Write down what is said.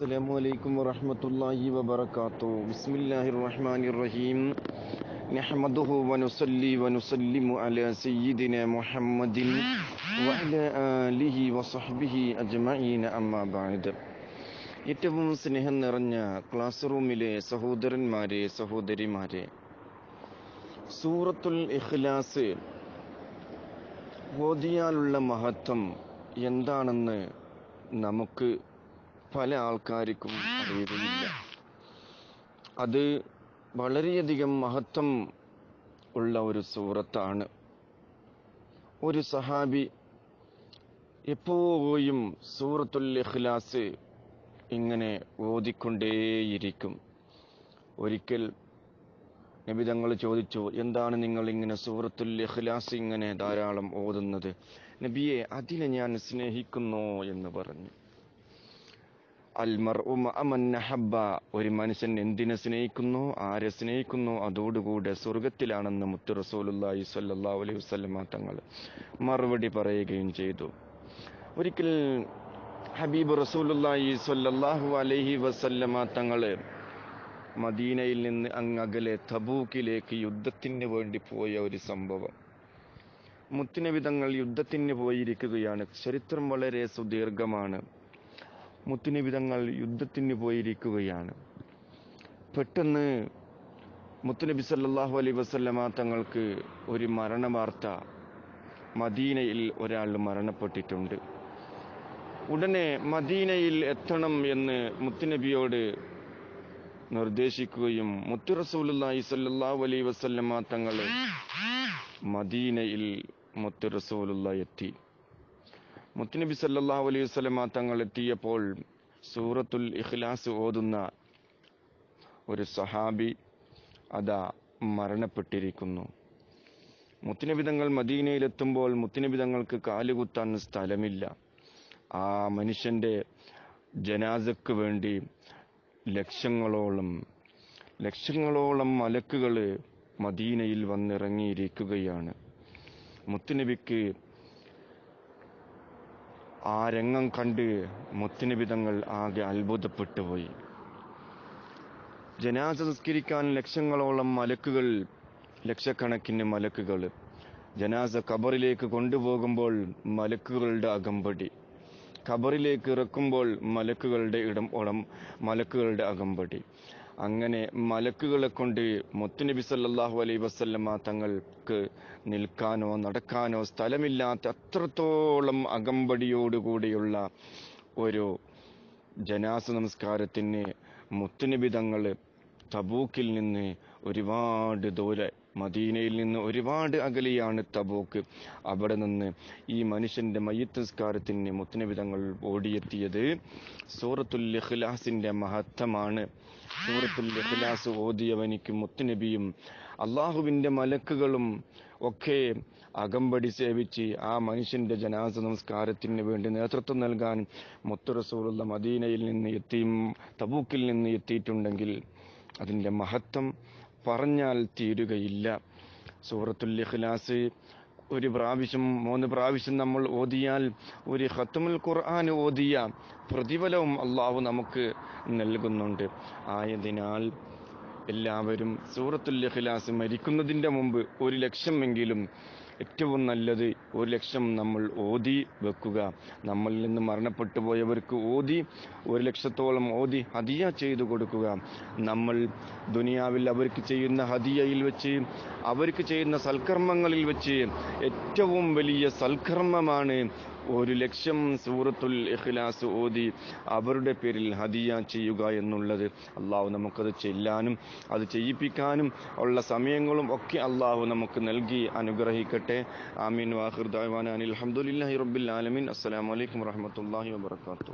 അസ്സലാമു അലൈക്കും വറഹ്മത്തുള്ളാഹി വബറകാതുഹു. ബിസ്മില്ലാഹിർ റഹ്മാനിർ റഹീം നഹ്മദുഹു വനുസല്ലി വനുസല്ലിമു അലാ സയ്യിദിന മുഹമ്മദിൻ വഅലാ ആലിഹി വസഹ്ബിഹി അജ്മഈന അമ്മാ ബഅദ്. ഏറ്റവും സ്നേഹം നിറഞ്ഞ ക്ലാസ് റൂമിലെ സഹോദരന്മാരെ സഹോദരിമാരെ സൂറത്തുൽ ഇഖ്ലാസ് ഓതിയാലുള്ള മഹത്വം എന്താണെന്ന് നമുക്ക് പല ആൾക്കാർക്കും അറിയുന്നില്ല അത് വളരെയധികം മഹത്വം ഉള്ള ഒരു സൂറത്താണ് ഒരു സഹാബി എപ്പോഴും സൂറത്തുൽ ഇഖ്ലാസ് ഇങ്ങനെ ഓതിക്കൊണ്ടേയിരിക്കും. ഒരിക്കൽ നബി തങ്ങൾ ചോദിച്ചു എന്താണ് നിങ്ങൾ ഇങ്ങനെ സൂറത്തുൽ ഇഖ്ലാസ് ഇങ്ങനെ ധാരാളം ഓതുന്നത്? നബിയെ അതിനെ ഞാൻ സ്നേഹിക്കുന്നു എന്ന് പറഞ്ഞു. അൽമർ അമന്നഹബ ഒരു മനുഷ്യൻ എന്തിനെ സ്നേഹിക്കുന്നു ആരെ സ്നേഹിക്കുന്നു അതോടുകൂടെ സ്വർഗത്തിലാണെന്ന് മുത്തു റസൂലുല്ലാഹി സ്വല്ലല്ലാഹു അലൈഹി വസല്ലമ തങ്ങൾ മറുപടി പറയുകയും ചെയ്തു. ഒരിക്കൽ ഹബീബ് റസൂലുല്ലാഹി സ്വല്ലല്ലാഹു അലൈഹി വസല്ലമ തങ്ങൾ മദീനയിൽ നിന്ന് അങ്ങകലെ തബൂക്കിലേക്ക് യുദ്ധത്തിന് വേണ്ടി പോയ ഒരു സംഭവം. മുത്തിനവിധങ്ങൾ യുദ്ധത്തിന് പോയിരിക്കുകയാണ്. ചരിത്രം വളരെ സുദീർഘമാണ്. മുത്തുനബി തങ്ങൾ യുദ്ധത്തിന് പോയിരിക്കുകയാണ്. പെട്ടെന്ന് മുത്തുനബി സല്ലാഹു അലൈ വസല്ലമ തങ്ങൾക്ക് ഒരു മരണ വാർത്ത മദീനയിൽ ഒരാൾ മരണപ്പെട്ടിട്ടുണ്ട്. ഉടനെ മദീനയിൽ എത്തണം എന്ന് മുത്തുനബിയോട് നിർദ്ദേശിക്കുകയും മുത്തു റസൂലുള്ളാഹി സ്വല്ലല്ലാഹു അലൈഹി വസല്ലമ തങ്ങൾ മദീനയിൽ മുത്തു റസൂലുള്ള എത്തി. മുത്തുനബി സല്ലല്ലാഹു അലൈഹി വസല്ലമ തങ്ങൾ എത്തിയപ്പോൾ സൂറത്തുൽ ഇഖ്ലാസ് ഓതുന്ന ഒരു സഹാബി അതാ മരണപ്പെട്ടിരിക്കുന്നു. മുത്തുനബി തങ്ങൾ മദീനയിലെത്തുമ്പോൾ മുത്തുനബി തങ്ങൾക്ക് കാലുകുത്താൻ സ്ഥലമില്ല. ആ മനുഷ്യന്റെ ജനാസക്ക് വേണ്ടി ലക്ഷങ്ങളോളം ലക്ഷങ്ങളോളം മലക്കുകൾ മദീനയിൽ വന്നിറങ്ങിയിരിക്കുകയാണ്. മുത്തുനബിക്ക് ആ രംഗം കണ്ട് മുത്തിന് വിധങ്ങൾ ആകെ അത്ഭുതപ്പെട്ടു പോയി. ജനാസ സംസ്കരിക്കാൻ ലക്ഷങ്ങളോളം മലക്കുകൾ ലക്ഷക്കണക്കിന് മലക്കുകൾ ജനാസ കബറിലേക്ക് കൊണ്ടുപോകുമ്പോൾ മലക്കുകളുടെ അകമ്പടി. കബറിലേക്ക് ഇറക്കുമ്പോൾ മലക്കുകളുടെ ഇടം ഓളം മലക്കുകളുടെ അകമ്പടി. അങ്ങനെ മലക്കുകളെ കൊണ്ട് മുത്തുനബി സല്ലാഹു അലൈ വസല്ലമ തങ്ങൾക്ക് നിൽക്കാനോ നടക്കാനോ സ്ഥലമില്ലാത്ത അത്രത്തോളം അകമ്പടിയോടുകൂടിയുള്ള ഒരു ജനാസ നമസ്കാരത്തിന് മുത്തുനബി തങ്ങൾ തബൂക്കിൽ നിന്ന് ഒരുപാട് ദൂരെ മദീനയിൽ നിന്ന് ഒരുപാട് അകലെയാണ് തബൂക്ക്. അവിടെ നിന്ന് ഈ മനുഷ്യന്റെ മയ്യത്ത് മുത്തനവിധങ്ങൾ ഓടിയെത്തിയത് സൂറത്തുൽ ഇഖ്ലാസിന്റെ മഹത്വമാണ്. സൂറത്തുൽ ഇഖ്ലാസ് ഓതിയവനിക്ക് മുത്തുനബിയും അള്ളാഹുവിന്റെ മലക്കുകളും ഒക്കെ അകമ്പടി സേവിച്ച് ആ മനുഷ്യന്റെ ജനാസ നമസ്കാരത്തിന് വേണ്ടി നേതൃത്വം നൽകാൻ മുത്തുറസൂറുള്ള മദീനയിൽ നിന്ന് എത്തിയും തബൂക്കിൽ നിന്ന് എത്തിയിട്ടുണ്ടെങ്കിൽ അതിന്റെ മഹത്വം പറഞ്ഞാൽ തീരുകയില്ല. സൂറത്തുൽ ഇഖ്ലാസ് ഒരു പ്രാവശ്യം മൂന്ന് പ്രാവശ്യം നമ്മൾ ഓതിയാൽ ഒരു ഹത്തുമുൽ ഖുർആൻ ഓതിയ പ്രതിഫലവും അള്ളാഹു നമുക്ക് നൽകുന്നുണ്ട്. ആയതിനാൽ എല്ലാവരും സൂറത്തുൽ ഇഖ്ലാസ് മരിക്കുന്നതിന്റെ മുമ്പ് ഒരു ലക്ഷമെങ്കിലും ഏറ്റവും നല്ലത് ഒരു ലക്ഷം നമ്മൾ ഓതി വെക്കുക. നമ്മളിൽ നിന്ന് മരണപ്പെട്ടു പോയവർക്ക് ഓതി ഒരു ലക്ഷത്തോളം ഓതി ഹദിയ ചെയ്തു കൊടുക്കുക. നമ്മൾ ദുനിയാവിൽ അവർക്ക് ചെയ്യുന്ന ഹദിയയിൽ വെച്ച് അവർക്ക് ചെയ്യുന്ന സൽക്കർമ്മങ്ങളിൽ വെച്ച് ഏറ്റവും വലിയ സൽക്കർമ്മമാണ് ഒരു ലക്ഷം സൂറത്തുൽ ഇഖ്ലാസ് ഓതി അവരുടെ പേരിൽ ഹദിയ ചെയ്യുക എന്നുള്ളത് അള്ളാഹു നമുക്കത് ചെല്ലാനും അത് ചെയ്യിപ്പിക്കാനും ഉള്ള സമയങ്ങളും ഒക്കെ അള്ളാഹു നമുക്ക് നൽകി അനുഗ്രഹിക്കട്ടെ. ആമീൻ വാഹിർ ദാവാൻ അനിൽ അലഹമുല്ലാഹി റബ്ബിൽ ആലമീൻ. അസ്സലാമലൈക്കും വാഹമത്തല്ലാഹി വാബർക്കാത്തു